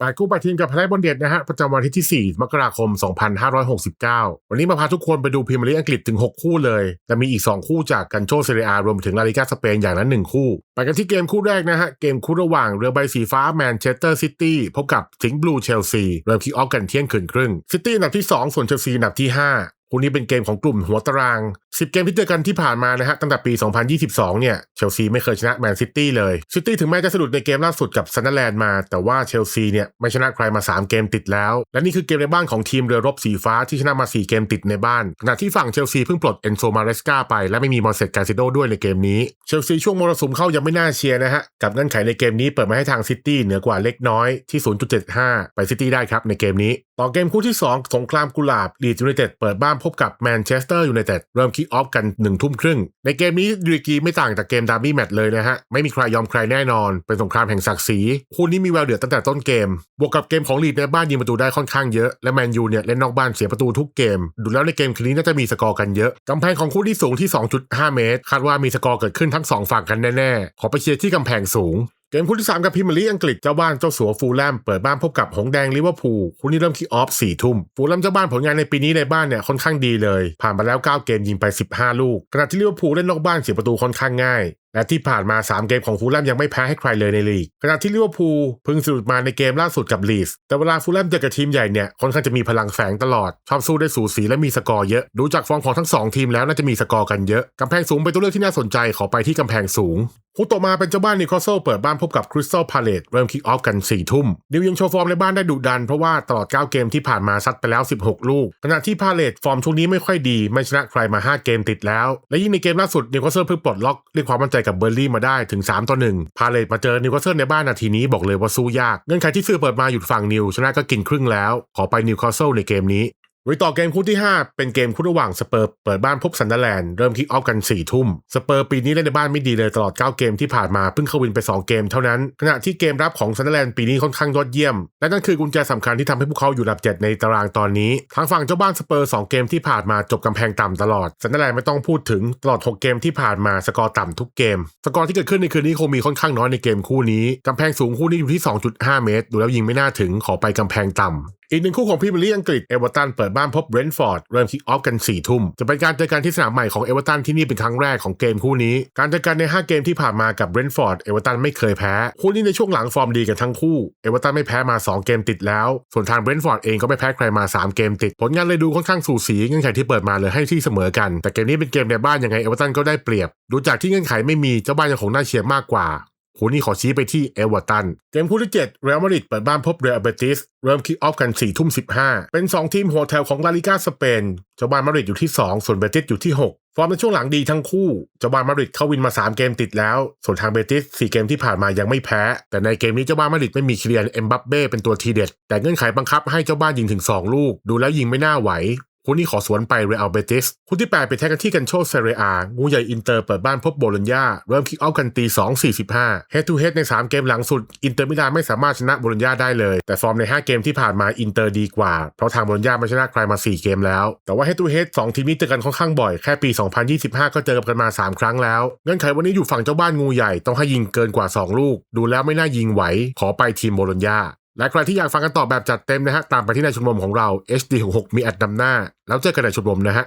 ปาดคู่ปาทีมกับพลายบอลเด็ดนะฮะประจำวันที่ที่ 4 มกราคม 2569 วันนี้มาพาทุกคนไปดูพรีเมียร์ลีกอังกฤษถึง 6 คู่เลย แต่มีอีก 2 คู่จากกันโชเซเรียรวมถึงลาลิกาสเปนอย่างละ1คู่ ไปกันที่เกมคู่แรกนะฮะ เกมคู่ระหว่างเรือใบสีฟ้าแมนเชสเตอร์ซิตี้พบกับสิงห์บลูเชลซีเริ่มคิกออฟกันเที่ยงคืนครึ่งซิตี้อันดับที่ 2 ส่วนเชลซีอันดับที่ 5 คู่นี้เป็นเกมของกลุ่มหัวตาราง 10 เกมที่เจอกันที่ผ่านมานะฮะตั้งแต่ปี 2022 เนี่ยเชลซีไม่เคยชนะแมนซิตี้เลยซิตี้ถึงแม้จะสะดุดในเกมล่าสุดกับซันเดอร์แลนด์มา แต่ว่าเชลซีเนี่ยไม่ชนะใครมา 3 เกมติดแล้ว และนี่คือเกมในบ้านของทีมเรือรบสีฟ้าที่ชนะมา 4 เกมติดในบ้านขณะที่ฝั่งเชลซีเพิ่งปลดเอนโซมาเรสกาไปและไม่มีมอร์เซตกาซิโดด้วยในเกมนี้เชลซีช่วงมรสุมเข้ายังไม่น่าเชียร์นะฮะกับเงื่อนไขในเกมนี้เปิดมาให้ทางซิตี้เหนือกว่าเล็กน้อยที่ 0.75 ไปซิตี้ได้ครับในเกมนี้ ต่อเกมคู่ที่ 2 สงครามกุหลาบลีดยูไนเต็ดเปิดบ้านพบกับแมนเชสเตอร์ยูไนเต็ดเริ่มคิกออฟกัน1ทุ่มครึ่ง ในเกมนี้ดูกีไม่ต่างจากเกมดาร์บี้แมตช์เลยนะฮะ ไม่มีใครยอมใครแน่นอน เป็นสงครามแห่งศักดิ์ศรีคู่นี้มีแววเดือดตั้งแต่ต้นเกม บวกกับเกมของลีดในบ้านยิงประตูได้ค่อนข้างเยอะ และแมนยูเนี่ยเล่นนอกบ้านเสียประตูทุกเกม ดูแล้วในเกมคืนนี้น่าจะมีสกอร์กันเยอะกำแพงของคู่ที่สูงที่ 2.5 เมตร คาดว่ามีสกอร์เกิดขึ้นทั้งสองฝั่งกันแน่ๆขอไปเชียร์ที่กำแพงสูง เกมคู่ที่ 3 กับพรีเมียร์ลีอังกฤษเจ้าบ้านเจ้าสัวฟูลแลมเปิดบ้านพบกับหงแดงลิเวอร์พูลคู่นี้เริ่มคิกออฟสี่ทุ่มฟูลแลมเจ้าบ้านผลงานในปีนี้ในบ้านเนี่ยค่อนข้างดีเลย ผ่านมาแล้ว 9 เกมยิงไป 15 ลูกขณะที่ลิเวอร์พูลเล่นนอกบ้านเสียประตูค่อนข้างง่ายและที่ผ่านมา 3 เกมของฟูลแลมยังไม่แพ้ให้ใครเลยในลีก ขณะที่ลิเวอร์พูลพิ่งสะดุดมาในเกมล่าสุดกับลีส แต่เวลาฟูลแลมเจอกับทีมใหญ่เนี่ย ค่อนข้างจะมีพลังแฝงตลอด ชอบสู้ได้สูสีและมีสกอร์เยอะ ดูจากฟอร์มของทั้งสองทีมแล้วน่าจะมีสกอร์กันเยอะ กำแพงสูงเป็นตัวเลือกที่น่าสนใจ ขอไปที่กำแพงสูงคู่ต่อมาเป็นเจ้าบ้านนิวคาสเซิลเปิดบ้านพบกับคริสตัลพาเลตเริ่มคิกออฟกัน4ี่ทุ่มนิวยังโชว์ฟอร์มในบ้านได้ดุดัน เพราะว่าตลอด 9 เกมที่ผ่านมาซัดไปแล้ว 16 ลูก ขณะที่พาเลตฟอร์มช่วงนี้ไม่ค่อยดี ไม่ชนะใครมา 5 เกมติดแล้ว และยิ่งในเกมล่าสุดนิวคาสเซิลเพิ่งปลดล็อกเรียกความมั่นใจกับเบอร์ลี่มาได้ถึง 3 ต่อ 1 พาเลตมาเจอนิวคาสเซิลในบ้านนาทีนี้บอกเลยว่าสู้ยาก เงื่อนไขที่ซื้อเปิดมาหยุดฝั่งนิวชนะก็กินครึ่งแล้ว ขอไปนิวคาสเซิลในเกมนี้ ไว้ต่อเกมคู่ที่ 5 เป็นเกมคู่ระหว่างสเปอร์เปิดบ้านพบซันเดอร์แลนด์เริ่มคิกออฟกัน4ี่ทุ่มสเปอร์ปีนี้เล่นในบ้านไม่ดีเลยตลอด 9 เกมที่ผ่านมาเพิ่งเข้าวินไป 2 เกมเท่านั้น ขณะที่เกมรับของซันเดอร์แลนด์ปีนี้ค่อนข้างยอดเยี่ยม และนั่นคือกุญแจสำคัญที่ทำให้พวกเขาอยู่อันดับ 7 ในตารางตอนนี้ทางฝั่งเจ้าบ้านสเปอร์2เกมที่ผ่านมาจบกำแพงต่ำตลอดซันเดอร์แลนด์ไม่ต้องพูดถึงตลอด 6 เกมที่ผ่านมาสกอร์ต่ำทุกเกม สกอร์ที่เกิดขึ้นในคืนนี้คงมีค่อนข้างน้อยในเกมคู่นี้กำแพงสูงคู่นี้อยู่ที่ 2.5 เมตร ดูแล้วยิงไม่น่าถึงขอไปกำแพงต่ำ อีกหนึ่งคู่ของพรีเมียร์ลีกอังกฤษเอเวอร์ตันเปิดบ้านพบเบรนท์ฟอร์ดเริ่มคิกออฟกัน4ี่ทุ่ม จะเป็นการเจอกันที่สนามใหม่ของเอเวอร์ตันที่นี่เป็นครั้งแรกของเกมคู่นี้ การเจอกันใน 5 เกมที่ผ่านมากับเบรนท์ฟอร์ดเอเวอร์ตันไม่เคยแพ้ คู่นี้ในช่วงหลังฟอร์มดีกันทั้งคู่เอเวอร์ตันไม่แพ้มา 2 เกมติดแล้ว ส่วนทางเบรนท์ฟอร์ดเองก็ไม่แพ้ใครมา 3 เกมติด ผลงานเลยดูค่อนข้างสูสีเงื่อนไขที่เปิดมาเลยให้ที่เสมอกัน แต่เกมนี้เป็นเกมในบ้านยังไงเอเวอร์ตันก็ได้เปรียบ ดูจากที่เงื่อนไขไม่มีเจ้าบ้านยังคงน่าเชียร์มากกว่า คู่นี้ขอชี้ไปที่เอเวอร์ตัน เกมคู่ที่7เรอัลมาดริดเปิดบ้านพบเรอัลเบติส เริ่มคิกออฟกัน4ี่ทุ่มสิเป็น 2 ทีมหัวแถวของลาลิกาสเปน เจ้าบ้านมาดริดอยู่ที่ 2 ส่วนเบติสอยู่ที่ 6 ฟอร์มในช่วงหลังดีทั้งคู่ เจ้าบ้านมาดริดเข้าวินมา 3 เกมติดแล้ว ส่วนทางเบติส 4 เกมที่ผ่านมายังไม่แพ้ แต่ในเกมนี้เจ้าบ้านมาดริดไม่มีเคลียร์เอ็มบัปเบ้เป็นตัวทีเด็ด แต่เงื่อนไขบังคับให้เจ้าบ้านยิงถึง 2 ลูก ดูแล้วยิงไม่น่าไหว คู่นี้ขอสวนไปเรอัลเบติสคู่ที่ 8 ไปแท็กกันที่กันโชเซเรียงูใหญ่อินเตอร์เปิดบ้านพบโบโลญญาเริ่มคิกออฟกันตี2-45 Head to Head ใน 3 เกมหลังสุด อินเตอร์มิลานไม่สามารถชนะโบโลญญาได้เลย แต่ฟอร์มใน 5 เกมที่ผ่านมาอินเตอร์ดีกว่า เพราะทางโบโลญญาไม่ชนะใครมา 4 เกมแล้ว แต่ว่า Head to Head 2ทีมนี้เจอกันค่อนข้างบ่อยแค่ปี 2025 ก็เจอกันมา 3 ครั้งแล้วเงื่อนไขวันนี้อยู่ฝั่งเจ้าบ้านงูใหญ่ต้องให้ยิงเกินกว่า 2 ลูก ดูแล้วไม่น่ายิงไหวขอไปทีมโบโลญญา และใครที่อยากฟังกันต่อแบบจัดเต็มนะฮะ ตามไปที่ในชมรมของเรา HD66 มีอัดนำหน้า แล้วเจอกันในชมรมนะฮะ